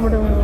ആ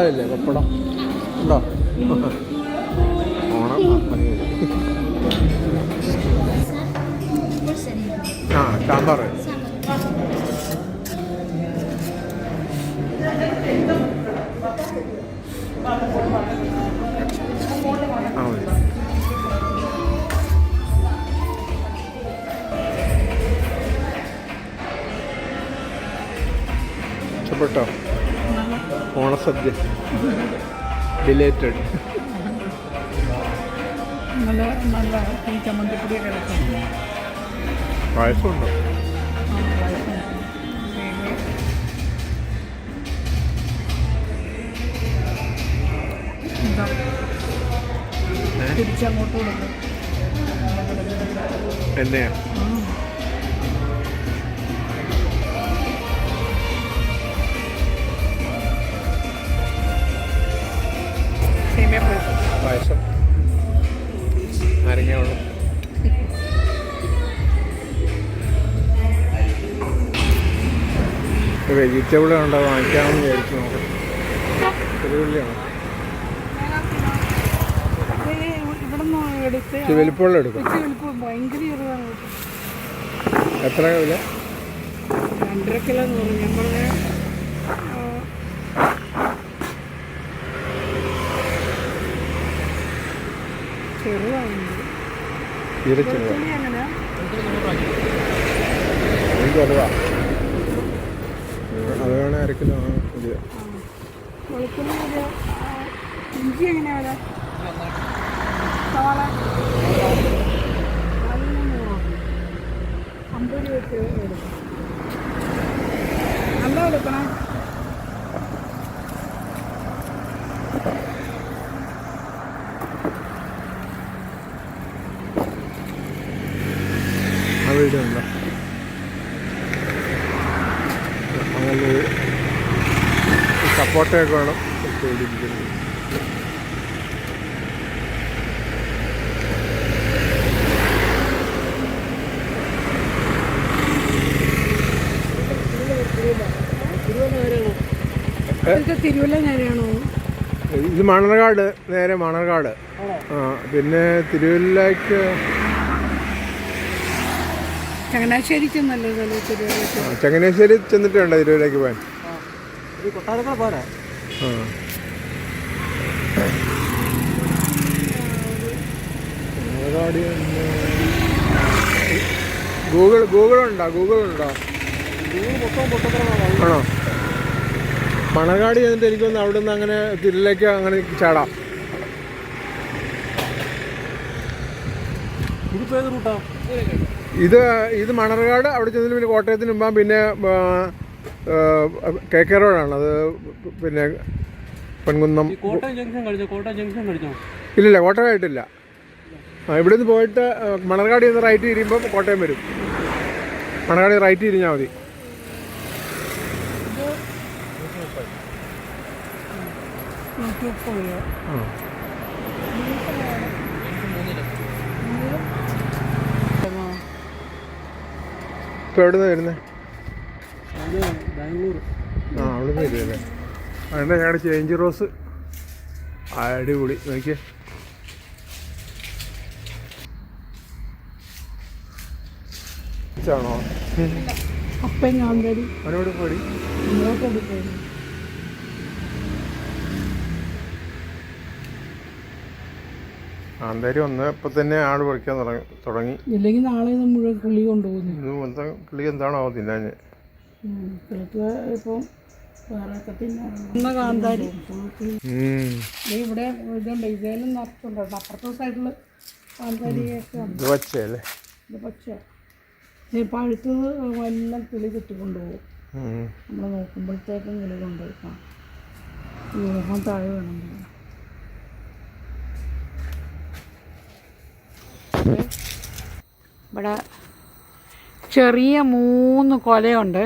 പപ്പടം ഇല്ലേ പപ്പടം. ഉണ്ടോ? ഓണം. ആ സാമ്പാർ ആ മതി. ഓണസദ്യ. ഡിലേറ്റഡ് നല്ല നല്ല ഈ ചമ്മന്തിപ്പൊടിയൊക്കെ കിടക്കും പായസമുണ്ടോ? തിരിച്ചങ്ങോട്ട് കൊടുക്കും. എന്നെയാ? സേമിയ പായസം. പായസം നാരങ്ങ വെള്ളം. വെജിറ്റബിൾ ഉണ്ടോ വാങ്ങിക്കാമെന്ന് വിചാരിച്ചു നോക്കാം. ചെറുപുള്ളിയാണോ വലിപ്പമുള്ള എടുക്കും. എത്ര കിലോ രണ്ടര കിലോ എന്ന് പറഞ്ഞു. ഞാൻ പറഞ്ഞ തീരെ ചെറുതാ വെളുത്തുള്ളി എങ്ങനെയാ എനിക്ക് ചെറുതാ അത് വേണേ അരക്കിലോ ഇത് ആ, ഇഞ്ചി എങ്ങനെയാ വില? സവാള. നല്ല നൂറോ അമ്പത് രൂപ വെച്ച് എടുക്കണം ആ വീഡിയോ ഉണ്ടോ അങ്ങനെ സപ്പോർട്ടൊക്കെ വേണം. നേരെയാണോ? ഇത് മണർകാട് നേരെ മണർകാട്. ആ പിന്നെ തിരുവല്ലയ്ക്ക് ചങ്ങനാശ്ശേരി ചെന്നല്ലേ ചങ്ങനാശ്ശേരി ചെന്നിട്ടുണ്ട് തിരുവല്ലയ്ക്ക് പോകാൻ. കൊട്ടാരക്കട പോരാ ആ. മണർകാട് ചെന്ന് ഗൂഗിൾ ഗൂഗിൾ ഉണ്ടോ ഗൂഗിൾ ഉണ്ടോ ആണോ? മണർകാട് ചെന്നിട്ട് എനിക്കൊന്ന് അവിടെ നിന്ന് അങ്ങനെ തിരിലേക്ക് അങ്ങനെ ചാടാം. ഇതിപ്പോ ഏത് റൂട്ടാ? ഇത് ഇത് മണർകാട് അവിടെ ചെന്നതിന് പിന്നെ കോട്ടയത്തിന് മുമ്പാകും പിന്നെ കെ കെ റോഡാണ്. അത് പിന്നെ പെൺകുന്നം ഇല്ലില്ല കോട്ടയമായിട്ടില്ല. ആ ഇവിടെ നിന്ന് പോയിട്ട് മണർകാട് നിന്ന് റൈറ്റ് തിരിയുമ്പോൾ കോട്ടയം വരും. മണർകാട് റൈറ്റ് തിരിഞ്ഞാൽ മതി. ആ. ഇപ്പോൾ എവിടെ നിന്ന് വരുന്നത് ആ അവിടെ നിന്ന് വരുമല്ലേ അതിന്റെ ഞാൻ ചേഞ്ച് റോസ് അടിപൊളി. നോക്കിയേ. കാന്തരി അവനോട് പോടി. ഇങ്ങോട്ട് ഒന്ന് ഇപ്പം തന്നെ ആട് പറിക്കാൻ തുടങ്ങി തുടങ്ങി. ഇല്ലെങ്കിൽ നാളെ ഇത് മുഴുവൻ കിളി കൊണ്ടുപോകുന്നു. ഇത് കിളി എന്താണോ തിന്നാൻ. കിളിക്ക് ഇപ്പം കാന്താരി. ഇവിടെ ഇതുണ്ട് ഇതേലും നിറച്ചുണ്ട് അപ്പുറത്തെ സൈഡിൽ കാന്താരിയൊക്കെ ഉണ്ട്. ഇത് വച്ചല്ലേ ഇത് പച്ച ഈ പഴുത്തത് എല്ലാം കിളി കെട്ടിക്കൊണ്ടുപോകും നമ്മൾ നോക്കുമ്പോഴത്തേക്കും കിളി കൊണ്ടുപോയിക്കാം താഴെ വേണം. ഇവിടെ ചെറിയ മൂന്ന് കൊലയുണ്ട്.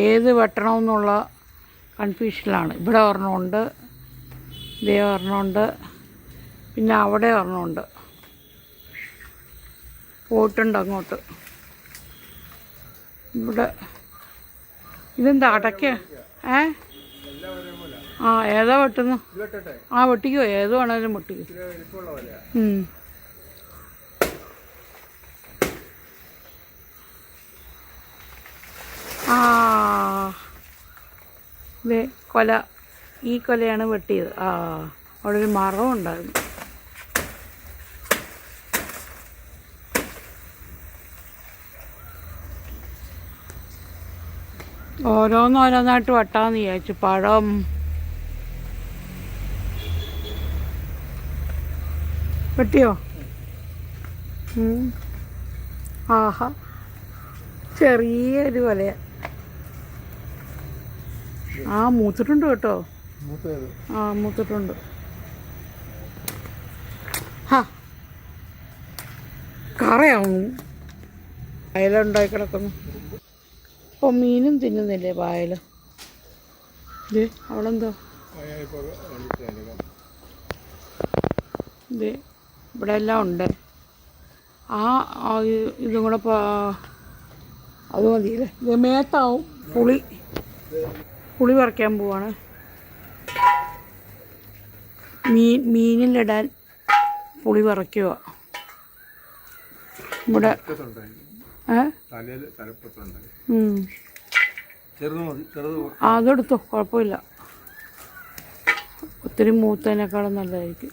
ഏത് വെട്ടണമെന്നുള്ള കൺഫ്യൂഷനിലാണ്. ഇവിടെ ഒരെണ്ണമുണ്ട് ഇതേ ഒരെണ്ണമുണ്ട് പിന്നെ അവിടെ ഒരെണ്ണമുണ്ട്. പോയിട്ടുണ്ട് അങ്ങോട്ട്. ഇവിടെ ഇതെന്താ അടയ്ക്ക? ഏ? ആ ഏതാ വെട്ടുന്നു ആ വെട്ടിക്കോ. ഏത് വേണേലും വെട്ടിക്കോ. ആ. കൊല. ഈ കൊലയാണ് വെട്ടിയത്. ആ അവിടെ ഒരു മറവും ഉണ്ടായിരുന്നു. ഓരോന്നോരോന്നായിട്ട് വെട്ടാന്ന് വിചാരിച്ചു. പഴം. വെട്ടിയോ. ആഹാ. ചെറിയൊരു കൊലയാ. ആ മൂത്തിട്ടുണ്ട് കേട്ടോ. ആ മൂത്തിട്ടുണ്ട്. ഹാ. കറയാവും അയലുണ്ടായി കിടക്കുന്നു. ഇപ്പം മീനും തിന്നുന്നില്ലേ പായൽ ഇത് അവളെന്തോ? ദേ ഇവിടെ എല്ലാം ഉണ്ട്. ആ ഇതും കൂടെ അത് മതിയല്ലേ? മേത്താവും പുളി. പുളി പറിക്കാൻ പോവാണ്. മീൻ മീനിലിടാൻ പുളി പറിക്കുക. ഇവിടെ അതെടുത്തോ കുഴപ്പമില്ല. ഒത്തിരി മൂത്തതിനേക്കാളും നല്ലതായിരിക്കും.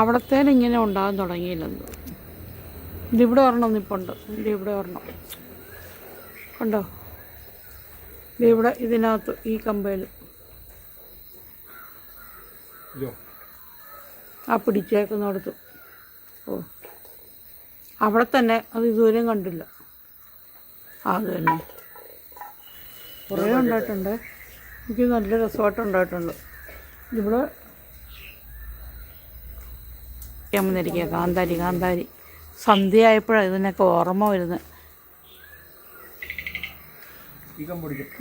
അവിടത്തേന് ഇങ്ങനെ ഉണ്ടാകാൻ തുടങ്ങിയില്ലെന്ന് ഇതിവിടെ ഒരെണ്ണം നിപ്പുണ്ട്. ഇതിവിടെ ഇവിടെ ഒരെണ്ണം. കണ്ടോ ഇവിടെ ഇതിനകത്ത് ഈ കമ്പയിൽ. ആ പിടിച്ചേക്കുന്നിടത്ത് ഓ. അവിടെ തന്നെ അത് ഇതുവരെയും കണ്ടില്ല. അത് തന്നെ. കുറേ ഉണ്ടായിട്ടുണ്ട്. എനിക്ക് നല്ല രസമായിട്ട് ഉണ്ടായിട്ടുണ്ട്. ഇവിടെ ഞാൻ വന്നിരിക്കുക കാന്താരി കാന്താരി. സന്ധ്യയായപ്പോഴാണ് ഇതിനൊക്കെ ഓർമ്മ വരുന്നത്.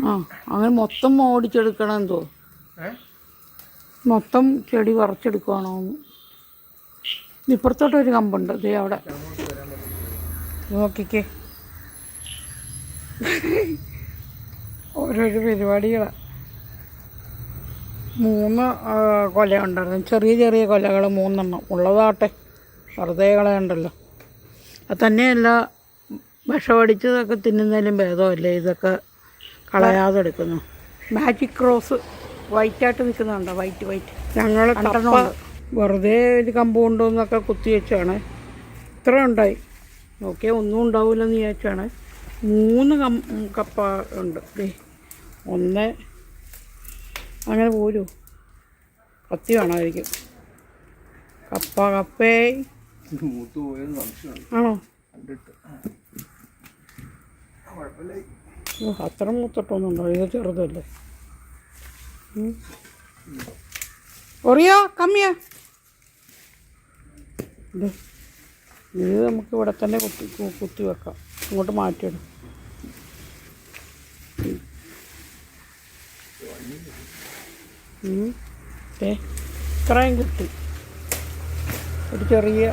ആ അങ്ങനെ മൊത്തം ഓടിച്ചെടുക്കണം എന്തോ മൊത്തം ചെടി പറിച്ചെടുക്കുകയാണോ ഇപ്പുറത്തോട്ട് ഇപ്പുറത്തോട്ടൊരു കമ്പുണ്ട്. ദേ അവിടെ. നോക്കിക്കേ. ഓരോരോ പരിപാടികളാണ് മൂന്ന് കൊല ഉണ്ടായിരുന്നു. ചെറിയ ചെറിയ കൊലകൾ മൂന്നെണ്ണം. ഉള്ളതാട്ടെ. വെറുതെ കളയണ്ടല്ലോ. അത് തന്നെയല്ല വിഷമടിച്ചതൊക്കെ തിന്നുന്നതിലും ഭേദമല്ലേ? ഇതൊക്കെ കളയാതെ എടുക്കുന്നു മാജിക് ക്രോസ് വൈറ്റായിട്ട് നിൽക്കുന്നുണ്ടോ? വൈറ്റ് വൈറ്റ് ഞങ്ങൾ കപ്പ വെറുതെ ഒരു കമ്പ് കൊണ്ടുവന്നൊക്കെ കുത്തി വെച്ചാണ്. ഇത്ര ഉണ്ടായി. നോക്കിയാൽ ഒന്നും ഉണ്ടാവില്ലെന്ന് വിചാരിച്ചാണ്. മൂന്ന് കം കപ്പ ഉണ്ട്. ദേ ഒന്ന്. അങ്ങനെ പോരൂ. കത്തി വേണമായിരിക്കും. കപ്പ കപ്പേ. ആണോ? അത്ര മൂത്തിട്ടൊന്നുണ്ടോ ഇത് ചെറുതല്ലേ. ഒറിയോ കമ്മിയാ ഇത് നമുക്ക് ഇവിടെ തന്നെ കുത്തി കുത്തി വെക്കാം. ഇങ്ങോട്ട് മാറ്റിയിടും. ഇത്രയും കിട്ടി ഒരു ചെറിയ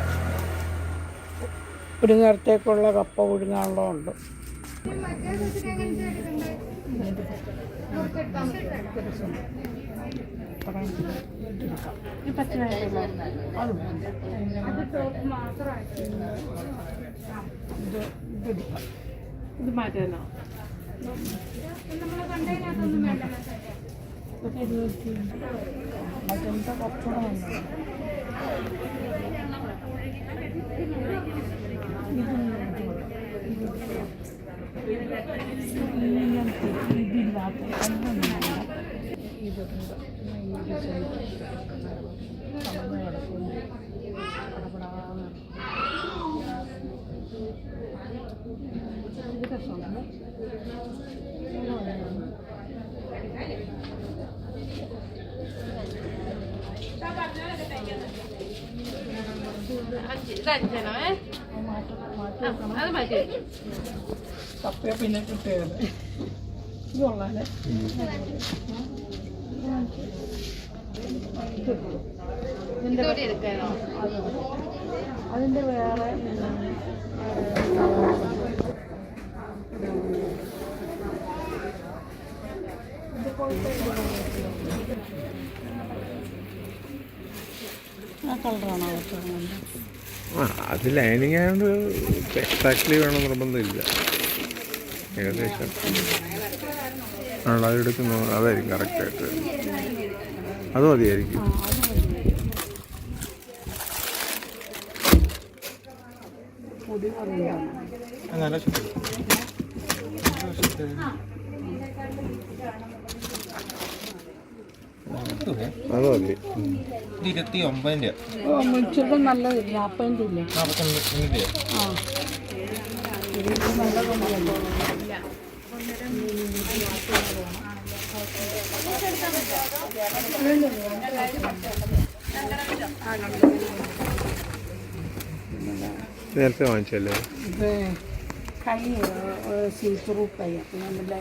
ഒരു നേരത്തേക്കുള്ള കപ്പ പുഴുങ്ങാനുള്ള ഉണ്ട് ഇത് മാറ്റാനോ മറ്റെന്താ കുറച്ചുകൂടെ നല്ലത് ഇതില്ലാത്ത ഇതുണ്ട് ഈ സൈഡ് കടന്ന് കിടക്കുന്നു കടപടാന്ന് ഇത് രസമുണ്ട് കപ്പയെ പിന്നെ കിട്ടിയത് ഇത് കൊള്ളാല്ലേ അതിന്റെ വേറെ ആ കളറാണോ? വെച്ചത് അത് ലൈനിങ് ആയതുകൊണ്ട് എക്സാക്ട്ലി വേണം നിർബന്ധമില്ല. ഏകദേശം. ആണോ അതെടുക്കുന്നു അതായിരിക്കും കറക്റ്റായിട്ട് അത് മതിയായിരിക്കും. പൊടി കുറയാണ് അത് മതി ഇത് ഇരുപത്തി ഒമ്പതിന്റെ ഇച്ചിരി നല്ലതില്ല നാൽപ്പതിന്റെ ഇല്ലേ നാൽപ്പത്തൊന്നിന്റെ ആ. നേരത്തെ വാങ്ങിച്ചല്ലേ? ഇത് കൈ സീത്രൂ കൈ. അപ്പം നമ്മൾ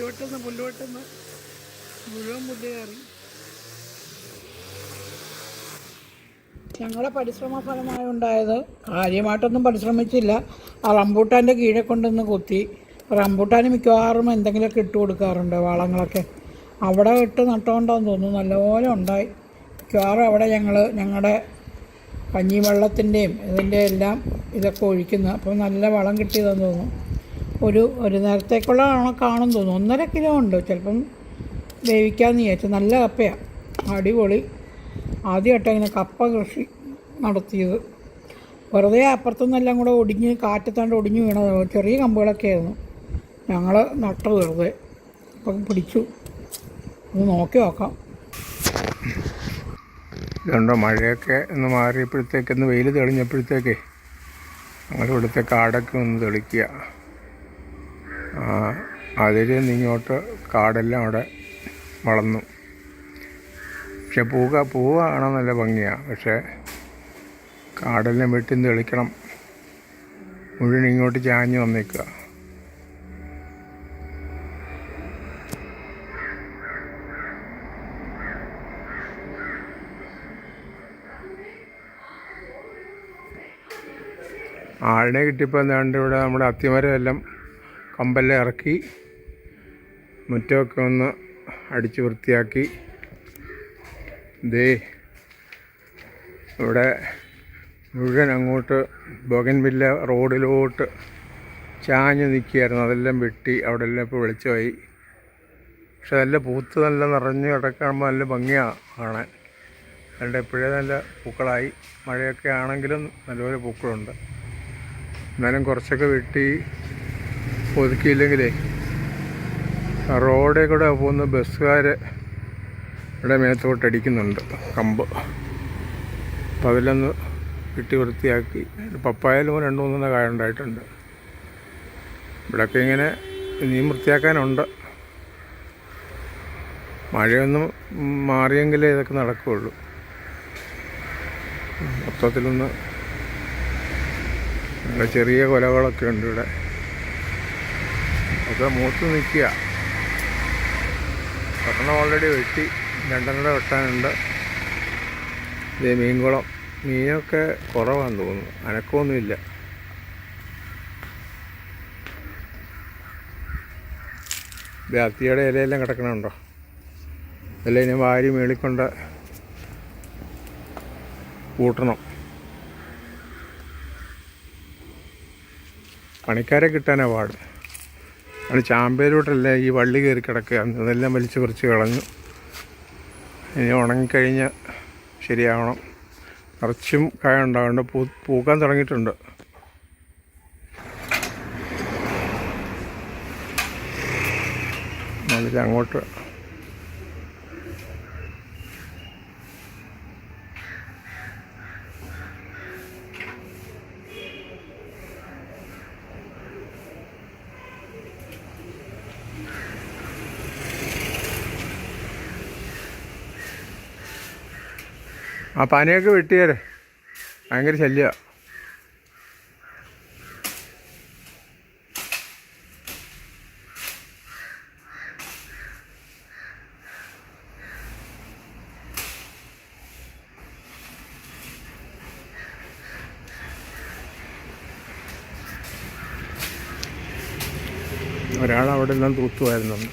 പുല്ലുവെട്ടെന്ന് പുല്ലുവെട്ടുന്ന മുഴുവൻ പുല്ല് ഞങ്ങളെ പരിശ്രമ ഫലമായി ഉണ്ടായത് കാര്യമായിട്ടൊന്നും പരിശ്രമിച്ചില്ല. ആ റംബൂട്ടാന്റെ കീഴെ കൊണ്ടൊന്ന് കുത്തി. റംബൂട്ടാന് മിക്കവാറും എന്തെങ്കിലുമൊക്കെ ഇട്ട് കൊടുക്കാറുണ്ട് വളങ്ങളൊക്കെ. അവിടെ ഇട്ട് നട്ടുകൊണ്ടാന്ന് തോന്നുന്നു നല്ലപോലെ ഉണ്ടായി. മിക്കവാറും അവിടെ ഞങ്ങൾ ഞങ്ങളുടെ കഞ്ഞിവെള്ളത്തിന്റെയും ഇതിന്റെ എല്ലാം ഇതൊക്കെ ഒഴിക്കുന്നു അപ്പോൾ നല്ല വളം കിട്ടിയതെന്ന് തോന്നുന്നു. ഒരു ഒരു നേരത്തേക്കുള്ള കാണും തോന്നുന്നു. ഒന്നര കിലോ ഉണ്ട്. ചിലപ്പം വേവിക്കാമെന്ന് വിചാരിച്ചു. നല്ല കപ്പയാണ് അടിപൊളി. ആദ്യമായിട്ടാണ് ഇങ്ങനെ കപ്പ കൃഷി നടത്തിയത്. വെറുതെ അപ്പുറത്തുനിന്നെല്ലാം കൂടെ ഒടിഞ്ഞ് കാറ്റത്താണ്ട് ഒടിഞ്ഞ് വീണത്. ചെറിയ കമ്പുകളൊക്കെ ആയിരുന്നു. ഞങ്ങൾ നട്ടു വെറുതെ. അപ്പം പിടിച്ചു. ഒന്ന് നോക്കി നോക്കാം. ഇതുണ്ടോ മഴയൊക്കെ ഒന്ന് മാറിയപ്പോഴത്തേക്ക് ഒന്ന് വെയിൽ തെളിഞ്ഞപ്പോഴത്തേക്കേ ഞങ്ങളിവിടുത്തെ കാടൊക്കെ ഒന്ന് തെളിക്കുക. അതിൽ നിന്നിങ്ങോട്ട് കാടെല്ലാം അവിടെ വളർന്നു. പക്ഷെ പൂക്ക പൂവ് കാണാൻ നല്ല ഭംഗിയാണ് പക്ഷേ കാടെല്ലാം വെട്ടി തെളിക്കണം. മുഴുവൻ ഇങ്ങോട്ട് ചാഞ്ഞ് വന്നേക്കുക ആളിനെ കിട്ടിയപ്പോൾ എന്താണ്ട് ഇവിടെ നമ്മുടെ അത്തിമരം എല്ലാം കമ്പെല്ലാം ഇറക്കി മുറ്റമൊക്കെ ഒന്ന് അടിച്ച് വൃത്തിയാക്കി. ദേ ഇവിടെ മുഴുവൻ അങ്ങോട്ട് ബോഗൻവില്ല റോഡിലോട്ട് ചാഞ്ഞ് നിൽക്കുകയായിരുന്നു. അതെല്ലാം വെട്ടി അവിടെ എല്ലാം ഇപ്പോൾ വെളിച്ചമായി. പക്ഷെ നല്ല പൂത്ത് നല്ല നിറഞ്ഞ് കിടക്കുമ്പോൾ നല്ല ഭംഗിയാണ് കാണാൻ. അതുകൊണ്ട് എപ്പോഴേ നല്ല പൂക്കളായി. മഴയൊക്കെ ആണെങ്കിലും നല്ലപോലെ പൂക്കളുണ്ട്. എന്നാലും കുറച്ചൊക്കെ വെട്ടി ഒതുക്കിയില്ലെങ്കിലേ റോഡിൽ കൂടെ പോകുന്ന ബസ്സുകാർ ഇവിടെ മേത്തോട്ട് അടിക്കുന്നുണ്ട്. കമ്പ്. അപ്പം അതിലൊന്ന് വെട്ടി വൃത്തിയാക്കി. പപ്പായാലും രണ്ടു മൂന്നെണ്ണ കായ ഉണ്ടായിട്ടുണ്ട്. ഇവിടെയൊക്കെ ഇങ്ങനെ ഇനിയും വൃത്തിയാക്കാനുണ്ട്. മഴയൊന്നും മാറിയെങ്കിലേ ഇതൊക്കെ നടക്കുകയുള്ളൂ. മൊത്തത്തിലൊന്ന് ചെറിയ കൊലകളൊക്കെ ഉണ്ട് ഇവിടെ. ഒക്കെ മൂത്ത് നിൽക്കുക. ഒരെണ്ണം ഓൾറെഡി വെട്ടി. രണ്ടെണ്ണം വെട്ടാനുണ്ട്. ഇതേ മീൻകുളം. മീനൊക്കെ കുറവാണെന്ന് തോന്നുന്നു. അനക്കമൊന്നുമില്ല. വ്യാപ്തിയുടെ ഇലയെല്ലാം കിടക്കണുണ്ടോ? ഇല ഇനി വാരി മേളിക്കൊണ്ട് കൂട്ടണം. പണിക്കാരെ കിട്ടാനാണ് പാട്. അത് ചാമ്പേരോട്ടല്ലേ ഈ വള്ളി കയറി കിടക്കുക. അതെല്ലാം വലിച്ചു പറിച്ച് കളഞ്ഞു. ഇനി ഉണങ്ങിക്കഴിഞ്ഞ് ശരിയാവണം. നിറച്ചും കായ ഉണ്ടാവേണ്ട പൂ പൂക്കാൻ തുടങ്ങിയിട്ടുണ്ട്. അതിൽ അങ്ങോട്ട് ആ പനിയൊക്കെ വെട്ടിയാലേ ഭയങ്കര ശല്യമാണ് ഒരാൾ അവിടെ എല്ലാം തൂത്തുമായിരുന്നുണ്ട്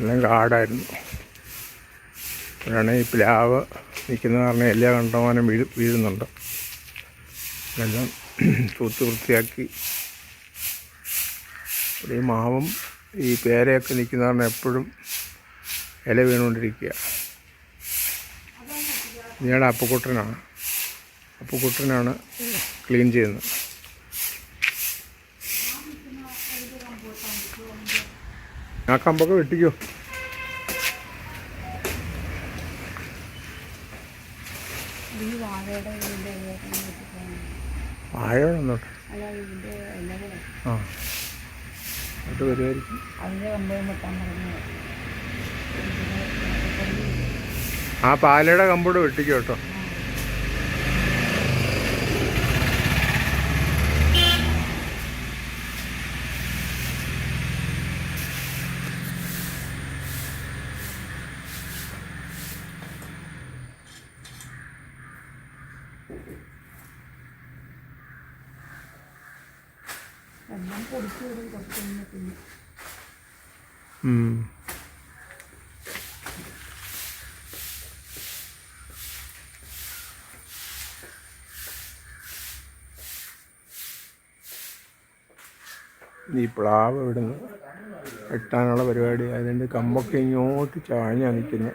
എല്ലാം കാടായിരുന്നു. അവിടെയാണ് ഈ പ്ലാവ് നിൽക്കുന്ന കാരണം എല്ലാ കണ്ടമാനം വീഴ് വീഴുന്നുണ്ട്. എല്ലാം തൂത്ത് വൃത്തിയാക്കി. ഈ മാവും ഈ പേരയൊക്കെ നിൽക്കുന്ന കാരണം എപ്പോഴും ഇല വീണുകൊണ്ടിരിക്കുക. ഇയാളുടെ അപ്പക്കുട്ടനാണ് അപ്പക്കുട്ടനാണ് ക്ലീൻ ചെയ്യുന്നത്. ആ കമ്പൊക്കെ വെട്ടിക്കോ ഈ വാഴയുടെ ഇതിന്റെ ഇതൊക്കെ വെട്ടിപ്പോകുന്നു. വാഴ വന്നോട്ടെ അല്ല ഇതിന്റെ ഇലകളെ ആ. അത് വരുമായിരിക്കും ആ പാലയുടെ കമ്പോട് വെട്ടിക്കോ കേട്ടോ. ഉം. ഈ പ്ലാവ് ഇവിടുന്ന് വെട്ടാനുള്ള പരിപാടി. അതിന്റെ കമ്പൊക്കെ ഇങ്ങോട്ട് ചാഞ്ഞാ നിൽക്കുന്നത്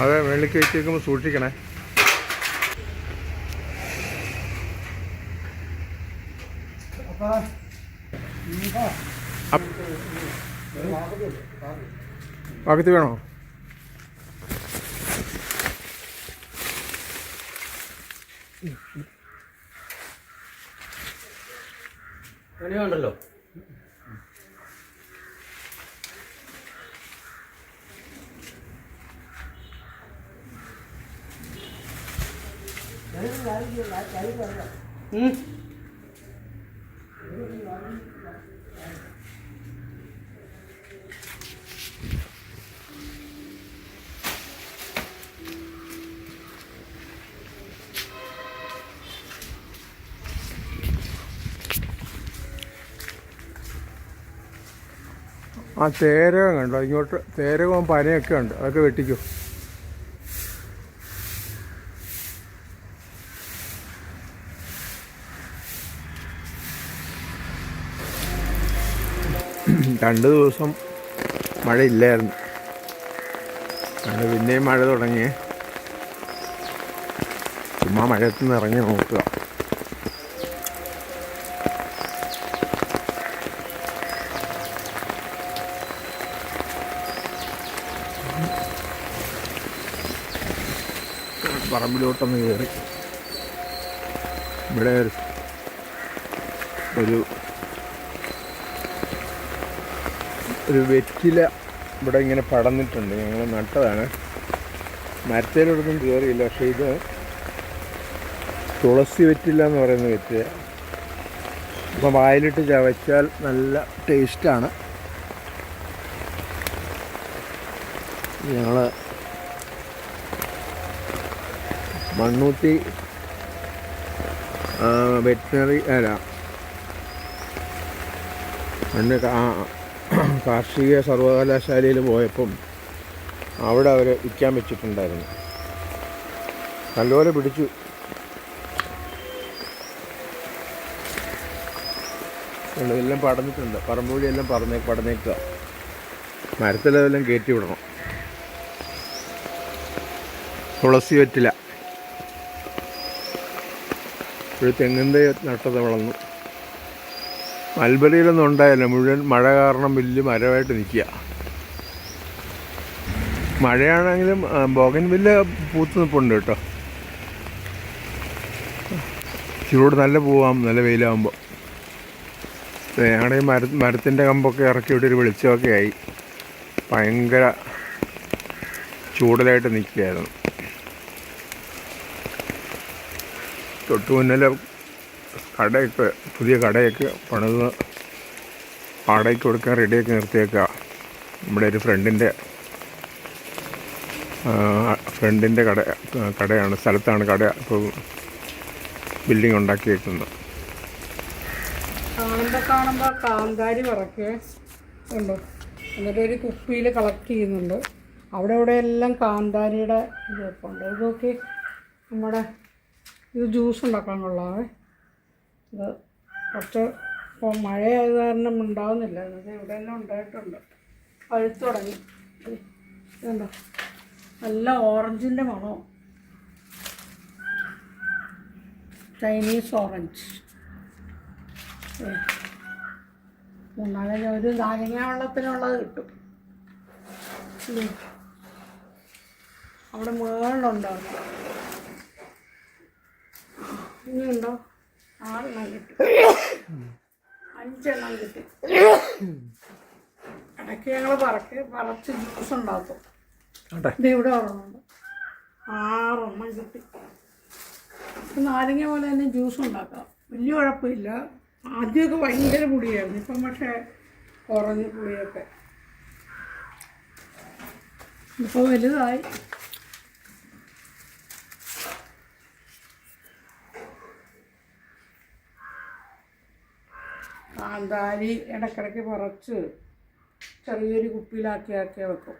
അത് വെള്ളിക്ക് വെച്ച് വെക്കുമ്പോൾ സൂക്ഷിക്കണേ. പാകത്തി വേണോ? ഉണ്ടല്ലോ ആ തേരകം കണ്ടോ? ഇങ്ങോട്ട് തേരകവും പനയൊക്കെ ഉണ്ട്. അതൊക്കെ വെട്ടിക്കോ. രണ്ട് ദിവസം മഴയില്ലായിരുന്നു അത് പിന്നെയും മഴ തുടങ്ങി. ചുമ്മാ മഴയത്ത് നിന്ന് ഇറങ്ങി നോക്കുക. പറമ്പിലോട്ടൊന്ന് കയറി. ഇവിടെ ഒരു- ഒരു വെറ്റില ഇവിടെ ഇങ്ങനെ പടന്നിട്ടുണ്ട്. ഞങ്ങൾ നട്ടതാണ്. മരത്തേലൊടൊന്നും കയറിയില്ല പക്ഷേ ഇത് തുളസി വെറ്റില എന്ന് പറയുന്ന വെറ്റില. അപ്പം വായിലിട്ട് ചവച്ചാൽ നല്ല ടേസ്റ്റാണ്. ഞങ്ങൾ മണ്ണൂത്തി വെറ്റിനറി അല്ല അന്ന് കാ- കാർഷിക സർവകലാശാലയിൽ പോയപ്പം അവിടെ അവർ വിൽക്കാൻ വെച്ചിട്ടുണ്ടായിരുന്നു. നല്ലപോലെ പിടിച്ചു. എല്ലാം പടന്നിട്ടുണ്ട്. പറമ്പൂടി എല്ലാം പറന്നേ പടന്നേക്കുക. മരത്തിലെല്ലാം കയറ്റി വിടണം. തുളസി പറ്റില്ല ഒരു തെങ്ങിന്റെ നട്ടത് വളർന്നു. മൽബറിയിലൊന്നും ഉണ്ടായില്ല. മുഴുവൻ മഴ കാരണം വലിയ മരമായിട്ട് നിൽക്കുക. മഴയാണെങ്കിലും ബോഗൻ വില്ല പൂത്ത് നിൽപ്പുണ്ട് കേട്ടോ. ചൂട് നല്ല പൂവാം നല്ല വെയിലാകുമ്പോൾ ഞങ്ങളുടെ ഈ മര മരത്തിന്റെ കമ്പൊക്കെ ഇറക്കി വിട്ടൊരു വെളിച്ചമൊക്കെ ആയി. ഭയങ്കര ചൂടലായിട്ട് നിൽക്കുകയായിരുന്നു. തൊട്ട് മുന്നിൽ കടയൊക്കെ പുതിയ കടയൊക്കെ പണിത് വാടകയ്ക്ക് കൊടുക്കാൻ റെഡിയാക്കി നിർത്തിയേക്കുക നമ്മുടെ ഒരു ഫ്രണ്ടിന്റെ ഫ്രണ്ടിന്റെ കട കടയാണ് സ്ഥലത്താണ് കട ഇപ്പോൾ ബിൽഡിംഗ് ഉണ്ടാക്കിയേക്കുന്നത്. കാണുമ്പോൾ കാണുമ്പോൾ കാന്താരി പറക്കേ ഉണ്ട്? എന്നിട്ട് ഒരു കുപ്പിയിൽ കളക്ട് ചെയ്യുന്നുണ്ട്. അവിടെ ഇവിടെ എല്ലാം കാന്താരിയുടെ ഇതൊക്കെയുണ്ട് ഇതൊക്കെ നമ്മുടെ ഇത് ജ്യൂസ് ഉണ്ടാക്കാൻ കൊള്ളാവേ. ഇത് കുറച്ച് ഇപ്പോൾ മഴയായത് കാരണം ഉണ്ടാവുന്നില്ല. എന്നത് ഇവിടെ തന്നെ ഉണ്ടായിട്ടുണ്ട്. പഴുത്ത് തുടങ്ങി. ഇതുണ്ടോ? നല്ല ഓറഞ്ചിന്റെ മണവും. Chinese orange. മൂന്നാലഞ്ച് ഒരു നാരങ്ങ വെള്ളത്തിനുള്ളത് കിട്ടും? അവിടെ മുകളിലുണ്ടാവും ഇനിയുണ്ടോ? ആറെണ്ണം കിട്ടി. അഞ്ചെണ്ണം കിട്ടി. ഇടയ്ക്ക് ഞങ്ങൾ പറക്ക് പറച്ച് ജ്യൂസ് ഉണ്ടാക്കും. ഇത് ഇവിടെ ഒരെണ്ണമുണ്ട്. ആറെണ്ണം കിട്ടി. നാരങ്ങ പോലെ തന്നെ ജ്യൂസ് ഉണ്ടാക്കാം. വലിയ കുഴപ്പമില്ല. ആദ്യമൊക്കെ ഭയങ്കര പുളിയായിരുന്നു ഇപ്പം പക്ഷേ കുറഞ്ഞു പുളിയൊക്കെ ഇപ്പോൾ വലുതായി. കാന്താരി ഇടയ്ക്കിടയ്ക്ക് കുറച്ച് ചെറിയൊരു കുപ്പിയിലാക്കി ആക്കി വെക്കും.